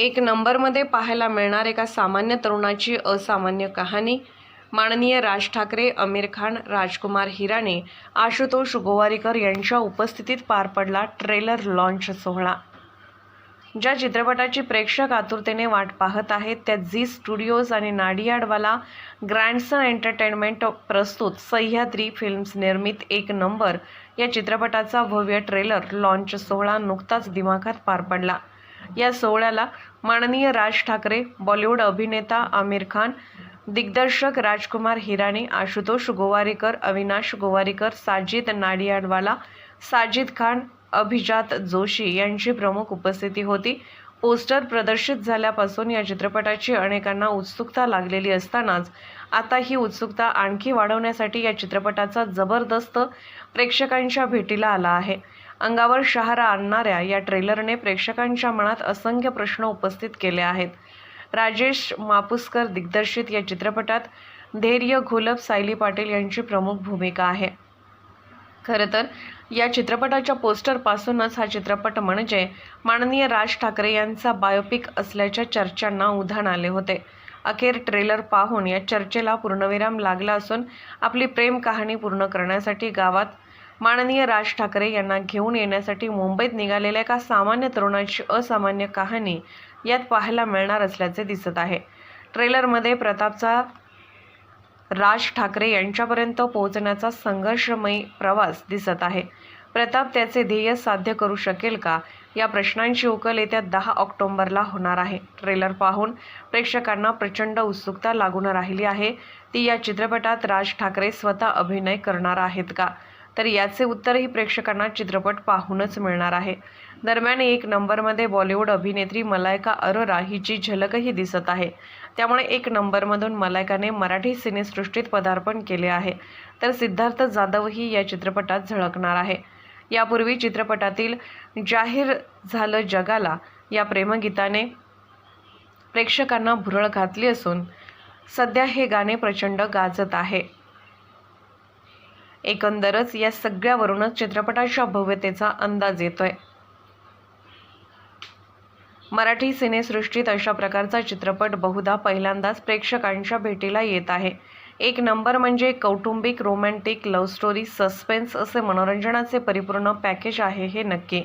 एक नंबरमध्ये पाहायला मिळणार एका सामान्य तरुणाची असामान्य कहाणी. माननीय राज ठाकरे आमिर खान राजकुमार हिराणे आशुतोष गोवारीकर यांच्या उपस्थितीत पार पडला ट्रेलर लॉन्च सोहळा. ज्या चित्रपटाची प्रेक्षक आतुरतेने वाट पाहत आहेत त्या झी स्टुडिओज आणि नाडियाडवाला ग्रँडसन एंटरटेनमेंट प्रस्तुत सह्याद्री फिल्म्स निर्मित एक नंबर या चित्रपटाचा भव्य ट्रेलर लॉन्च सोहळा नुकताच दिमाखात पार पडला. या सोहळ्याला माननीय राज ठाकरे बॉलिवूड अभिनेता आमिर खान दिग्दर्शक राजकुमार हिराणी आशुतोष गोवारीकर अविनाश गोवारीकर साजिद नाडियाडवाला साजिद खान अभिजात जोशी यांची प्रमुख उपस्थिती होती. पोस्टर प्रदर्शित झाल्यापासून या चित्रपटाची अनेकांना उत्सुकता लागलेली असतानाच आता ही उत्सुकता आणखी वाढवण्यासाठी या चित्रपटाचा जबरदस्त प्रेक्षकांच्या भेटीला आला आहे. अंगावर शहारा आणणाऱ्या या ट्रेलरने प्रेक्षकांच्या मनात असंख्य प्रश्न उपस्थित केले आहेत. राजेश मापुसकर दिग्दर्शित या चित्रपटात धैर्य घोलप सायली पाटील यांची प्रमुख भूमिका आहे. खरं तर या चित्रपटाच्या पोस्टरपासूनच हा चित्रपट म्हणजे माननीय राज ठाकरे यांचा बायोपिक असल्याच्या चर्चांना उधाण आले होते. अखेर ट्रेलर पाहून या चर्चेला पूर्णविराम लागला असून आपली प्रेम कहाणी पूर्ण करण्यासाठी गावात माननीय राज ठाकरे यांना घेऊन येण्यासाठी मुंबईत निघालेल्या एका सामान्य तरुणाची असामान्य कहाणी यात पाहायला मिळणार असल्याचे दिसत आहे. ट्रेलरमध्ये प्रतापचा राज ठाकरे यांच्यापर्यंत पोहोचण्याचा संघर्षमयी प्रवास दिसत आहे. प्रताप त्याचे ध्येय साध्य करू शकेल का? या प्रश्नांची उकल येत्या दहा ऑक्टोंबरला होणार आहे. ट्रेलर पाहून प्रेक्षकांना प्रचंड उत्सुकता लागून राहिली आहे. ती या चित्रपटात राज ठाकरे स्वतः अभिनय करणार आहेत का? तर याचे उत्तरही प्रेक्षकांना चित्रपट पाहूनच मिळणार आहे. दरम्यान एक नंबरमध्ये बॉलिवूड अभिनेत्री मलायका अरोरा हिची झलकही दिसत आहे. त्यामुळे एक नंबरमधून मलायकाने मराठी सिनेसृष्टीत पदार्पण केले आहे. तर सिद्धार्थ जाधवही या चित्रपटात झळकणार आहे. यापूर्वी चित्रपटातील जाहीर झालं जगाला या प्रेमगीताने प्रेक्षकांना भुरळ घातली असून सध्या हे गाणे प्रचंड गाजत आहे. एकंदरच या सगळ्यावरूनच चित्रपटाच्या भव्यतेचा अंदाज येतोय. मराठी सिनेसृष्टीत अशा प्रकारचा चित्रपट बहुधा पहिल्यांदाच प्रेक्षकांच्या भेटीला येत आहे. एक नंबर म्हणजे कौटुंबिक रोमॅन्टिक लव्ह स्टोरी सस्पेन्स असे मनोरंजनाचे परिपूर्ण पॅकेज आहे हे नक्की.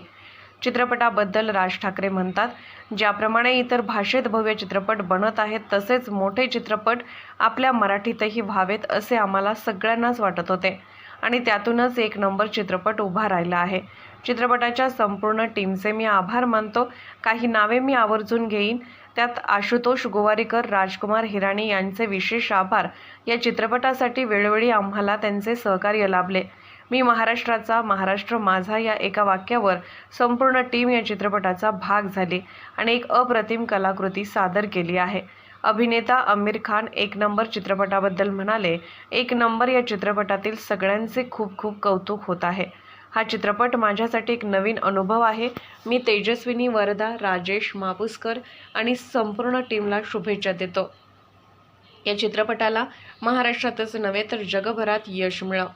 चित्रपटाबद्दल राज ठाकरे म्हणतात ज्याप्रमाणे इतर भाषेत भव्य चित्रपट बनत आहेत तसेच मोठे चित्रपट आपल्या मराठीतही व्हावेत असे आम्हाला सगळ्यांनाच वाटत होते. आणि त्यातूनच एक नंबर चित्रपट उभा राहिला आहे. चित्रपटाच्या संपूर्ण टीमचे मी आभार मानतो. काही नावे मी आवर्जून घेईन. त्यात आशुतोष गोवारीकर राजकुमार हिराणी यांचे विशेष आभार. या चित्रपटासाठी वेळोवेळी आम्हाला त्यांचे सहकार्य लाभले. मी महाराष्ट्राचा महाराष्ट्र माझा या एका वाक्यावर संपूर्ण टीम या चित्रपटाचा भाग झाली आणि एक अप्रतिम कलाकृती सादर केली आहे. अभिनेता आमिर खान एक नंबर चित्रपटाबद्दल म्हणाले एक नंबर या चित्रपटातील सगळ्यांचे खूप खूप कौतुक होत आहे. हा चित्रपट माझ्यासाठी एक नवीन अनुभव आहे. मी तेजस्विनी वरदा राजेश मापुसकर आणि संपूर्ण टीमला शुभेच्छा देतो. या चित्रपटाला महाराष्ट्रातच नव्हे तर जगभरात यश मिळव.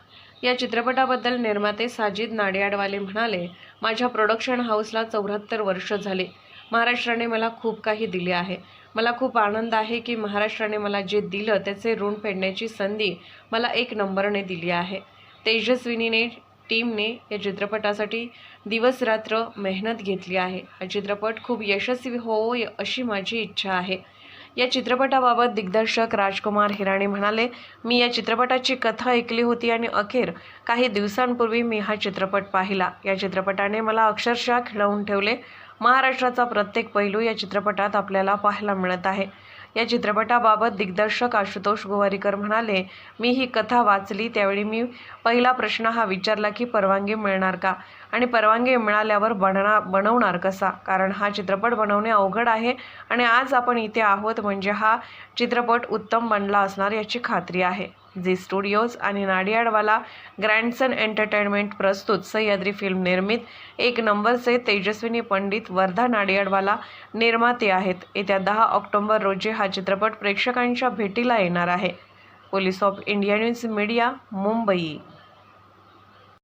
या चित्रपटाबद्दल निर्माते साजिद नाडियाडवाले म्हणाले माझ्या प्रोडक्शन हाऊसला चौऱ्याहत्तर वर्ष झाले. महाराष्ट्राने मला खूप काही दिले आहे. मला खूप आनंद आहे की महाराष्ट्राने मला जे दिलं त्याचे ऋण फेडण्याची संधी मला एक नंबरने दिली आहे. तेजस्विनीने टीमने या चित्रपटासाठी दिवसरात्र मेहनत घेतली आहे. हा चित्रपट खूप यशस्वी होवो अशी माझी इच्छा आहे. या चित्रपटाबाबत दिग्दर्शक राजकुमार हिराणी म्हणाले मी या चित्रपटाची कथा ऐकली होती आणि अखेर काही दिवसांपूर्वी मी हा चित्रपट पाहिला. या चित्रपटाने मला अक्षरशः खिळवून ठेवले. महाराष्ट्राचा प्रत्येक पैलू या चित्रपटात आपल्याला पाहायला मिळत आहे. या चित्रपटाबाबत दिग्दर्शक आशुतोष गोवारीकर म्हणाले मी ही कथा वाचली त्यावेळी मी पहिला प्रश्न हा विचारला की परवानगी मिळणार का? आणि परवानगी मिळाल्यावर बनना बनवणार कसा? कारण हा चित्रपट बनवणे अवघड आहे आणि आज आपण इथे आहोत म्हणजे हा चित्रपट उत्तम बनला असणार याची खात्री आहे. झी स्टुडिओज आणि नाडियाडवाला ग्रँडसन एंटरटेनमेंट प्रस्तुत सह्याद्री फिल्म निर्मित. एक नंबरचे तेजस्विनी पंडित वर्धा नाडियाडवाला निर्माते आहेत. येत्या दहा ऑक्टोबर रोजी हा चित्रपट प्रेक्षकांच्या भेटीला येणार आहे. Police of India news media Mumbai.